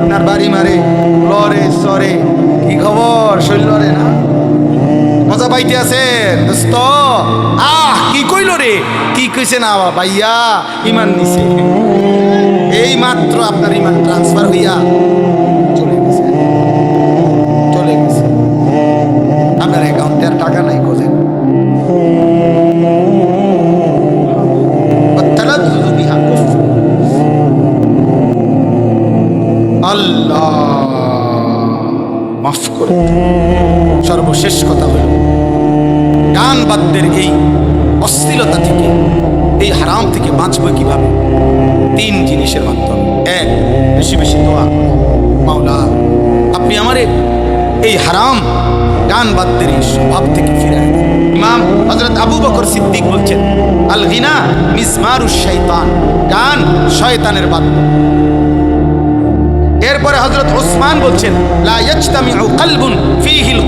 আপনার বাড়ি মারে, লরে, সরে। কি খবর? শৈল রে না? মজা পাইতে আছে দোস্ত? আহ, কি কইল রে? কি কইছে না ভাইয়া, ইমান নিছে। এই মাত্র আপনার ইমান ট্রান্সফার হইয়া সর্বশেষ কথা হল, গান বাদ্যের এই অশ্লীলতা থেকে, এই হারাম থেকে বাঁচবো কীভাবে? তিন জিনিসের মাধ্যমে। এক, বেশি বেশি দোয়া মাওলা, আপনি আমারে এই হারাম গান বাদ্যের এই স্বভাব থেকে ফিরে। ইমাম হজরত আবু বকর সিদ্দিক বলছেন আল গিনা মিসমারুশ শয়তান গান শয়তানের বাদ্য। এরপরে হজরত ওসমান বলছেন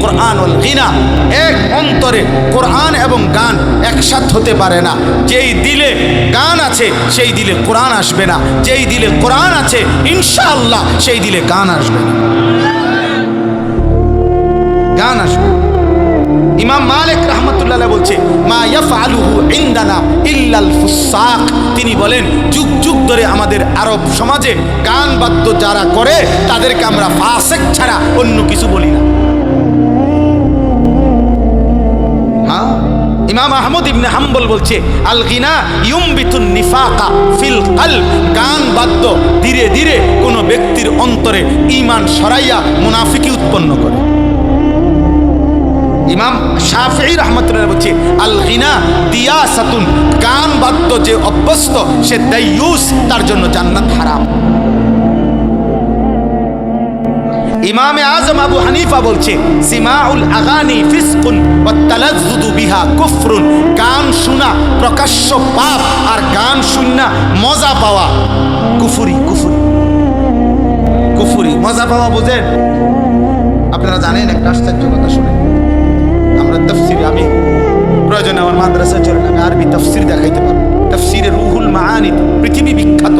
কোরআন গিনা। এক অন্তরে এবং গান হতে পারে না। যেই দিলে গান আছে, সেই দিলে কোরআন আসবে না। যেই দিলে কোরআন আছে, ইনশাআল্লাহ সেই দিলে গান আসবে না। গান আসবে ইমাম মালিক রহমতুল্লাহ বলছে, মা ইয়াফআলুহু ইল্লাল ফুসাক। তিনি বলেন, যুগ যুগ ধরে আমাদের আরব সমাজে গান বাদ্য যারা করে, তাদেরকে আমরা ফাসেক ছাড়া অন্য কিছু বলি না। হ্যাঁ? ইমাম আহমদ ইবনে হাম্বল বলছে, আল গিনা ইউমবিতুন নিফাকা ফিল কলব। গান বাদ্য ধীরে ধীরে কোনো ব্যক্তির অন্তরে ঈমান সরাইয়া মুনাফিকি উৎপন্ন করে। ইমাম শাফি রহমতুল্লাহ বলছে আল গিনা দিয়া সাতুন গান বাদ্য যে অভ্যস্ত, সে দাইয়ুস তার জন্য জান্নাত হারাম। ইমামে আজম আবু হানিফা বলছে, সিমাউল আগানি ফিসকুন ওয়া তালাজ্জুদু বিহা কুফরুন গান শোনা প্রকাশ্য পাপ আর গান শুননা মজা পাওয়া কুফুরি কুফুরি। কুফুরি, মজা পাওয়া বুঝেন? আপনারা জানেন একটা আশ্চর্য কথা শুনে আমি প্রয়োজনে আমার মাদ্রাসায় চলেন আমি আরবি তফসির দেখাইতে পারব। তফসিরে রুহুল মাহানি পৃথিবী বিখ্যাত।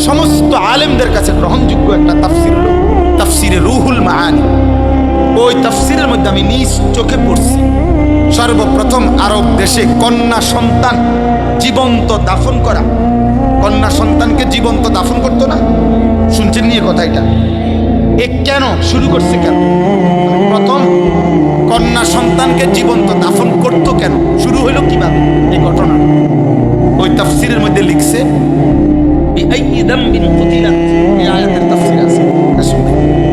সমস্ত আলেমদের কাছে গ্রহণযোগ্য একটা তফসির হলো তফসিরে রুহুল মাহানি ওই তফসিরের মধ্যে আমি নিজ চোখে পড়ছি। সর্বপ্রথম আরব দেশে কন্যা সন্তান জীবন্ত দাফন করা। কন্যা সন্তানকে জীবন্ত দাফন করতো না? শুনছেন নিয়ে কথা এটা? এ কেন শুরু করছে কেন? প্রথম কন্যা সন্তানকে জীবন্ত দাফন করতো কেন? শুরু হইল কীভাবে? এই ঘটনা। ওই তাফসিরের মধ্যে লিখছে।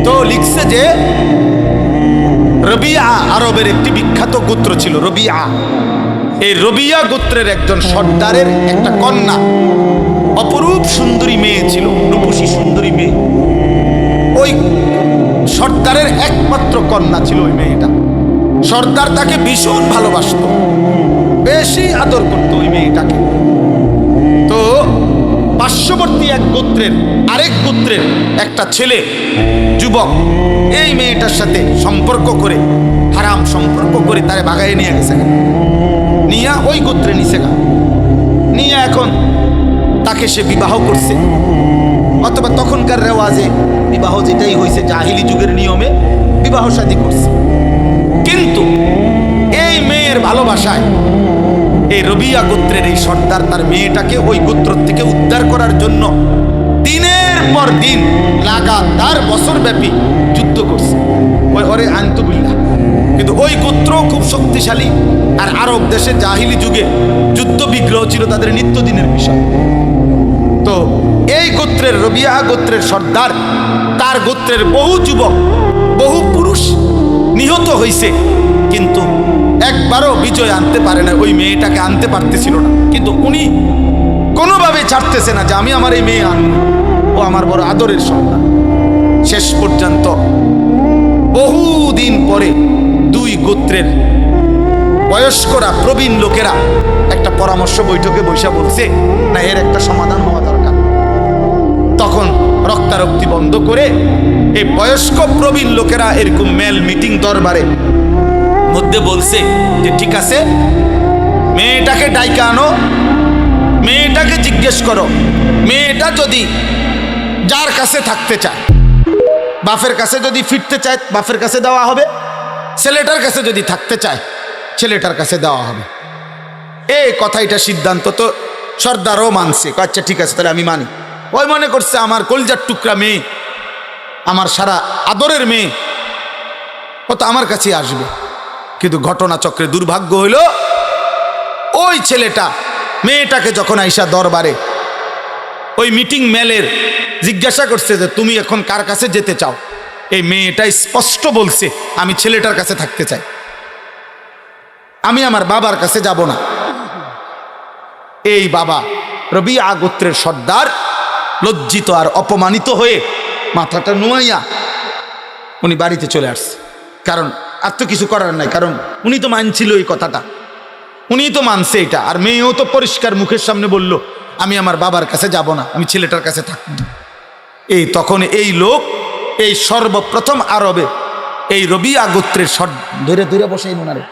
তো লিখছে যে, রবিয়া আরবের একটি বিখ্যাত গোত্র ছিল, রবিয়া। এই রবিয়া গোত্রের একজন সর্দারের একটা কন্যা। অপরূপ সুন্দরী মেয়ে ছিল, রূপসী সুন্দরী মেয়ে। ওই সর্দারের একমাত্র কন্যা ছিল ওই মেয়েটা। সর্দার তাকে ভীষণ ভালোবাসতো। বেশি আদর করতো ওই মেয়েটাকে। তো পার্শ্ববর্তী এক গোত্রের, আরেক গোত্রের একটা ছেলে, যুবক, এই মেয়েটার সাথে সম্পর্ক করে, হারাম সম্পর্ক করে তারে বাগায় নিয়ে গেছে। নিয়া ওই গোত্রে নিছে গা। নিয়ে এখন তাকে সে বিবাহ করছে। অথবা তখনকার রেওয়াজে বিবাহ যেটাই হয়েছে, জাহিলি যুগের নিয়মে বিবাহ শাদী করছে। কিন্তু এই মেয়ের ভালোবাসায় এই রবিয়া গোত্রের এই সর্দার তার মেয়েটাকে ওই গোত্র থেকে উদ্ধার করার জন্য দিনের পর দিন লাগাতার বছরব্যাপী যুদ্ধ করছে। ওই ওরে আন্তবিল্লা কিন্তু ওই গোত্র খুব শক্তিশালী আর আরব দেশে জাহিলি যুগে যুদ্ধ বিগ্রহ ছিল তাদের নিত্যদিনের বিষয়। তো এই গোত্রের রবিয়া গোত্রের সর্দার, তার গোত্রের বহু যুবক, বহু নিহত হয়েছে কিন্তু একবারও বিজয় আনতে পারে না, ওই মেয়েটাকে আনতে পারতেছিল না। কিন্তু উনি কোনোভাবে ছাড়তেছে না যে আমি আমার এই মেয়ে আনব। ও আমার বড় আদরের সন্তান। শেষ পর্যন্ত বহুদিন পরে দুই গোত্রের বয়স্করা, প্রবীণ লোকেরা একটা পরামর্শ বৈঠকে বৈশা বলছে, না, এর একটা সমাধান হওয়া দরকার। তখন রক্তারক্তি বন্ধ করে এই বয়স্ক প্রবীণ লোকেরা এরকম মেল মিটিং দরবারে মধ্যে বলছে যে, ঠিক আছে, মেয়েটাকে ডাইকা আনো, মেয়েটাকে জিজ্ঞেস করো, মেয়েটা যদি যার কাছে থাকতে চায় বাফের কাছে যদি ফিরতে চায় বাফের কাছে দেওয়া হবে, ছেলেটার কাছে যদি থাকতে চায়, ছেলেটার কাছে দেওয়া হবে। এই কথা এটা সিদ্ধান্ত তো সর্দারও মানছে। আচ্ছা ঠিক আছে, তাহলে আমি মানি। ওই মনে করছে আমার কলজার টুকরা মেয়ে, আমার সারা আদরের মেয়ে। ও তো আমার কাছে আসবে। কিন্তু ঘটনাচক্রে দুর্ভাগ্য হইল, ওই ছেলেটা, মেয়েটাকে যখন আইসা দরবারে, ওই মিটিং মেলের জিজ্ঞাসা করছে যে, তুমি এখন কার কাছে যেতে চাও? এই মেয়েটা স্পষ্ট বলছে, আমি ছেলেটার কাছে থাকতে চাই। আমি আমার বাবার কাছে যাব না। এই বাবা রবি আগোত্রের সর্দার লজ্জিত আর অপমানিত হয়ে মাথাটা নুয়াইয়া উনি বাড়িতে চলে আসছে। কারণ আর তো কিছু করার নাই, কারণ উনি তো মানছিল এই কথাটা। উনি তো মানছে এটা, আর মেয়েও তো পরিষ্কার মুখের সামনে বলল, আমি আমার বাবার কাছে যাব না, আমি ছেলেটার কাছে থাকব এই তখন এই লোক, এই সর্বপ্রথম আরবে, এই রবি আগোত্রের সর ধরে ধরে বসে ওনারে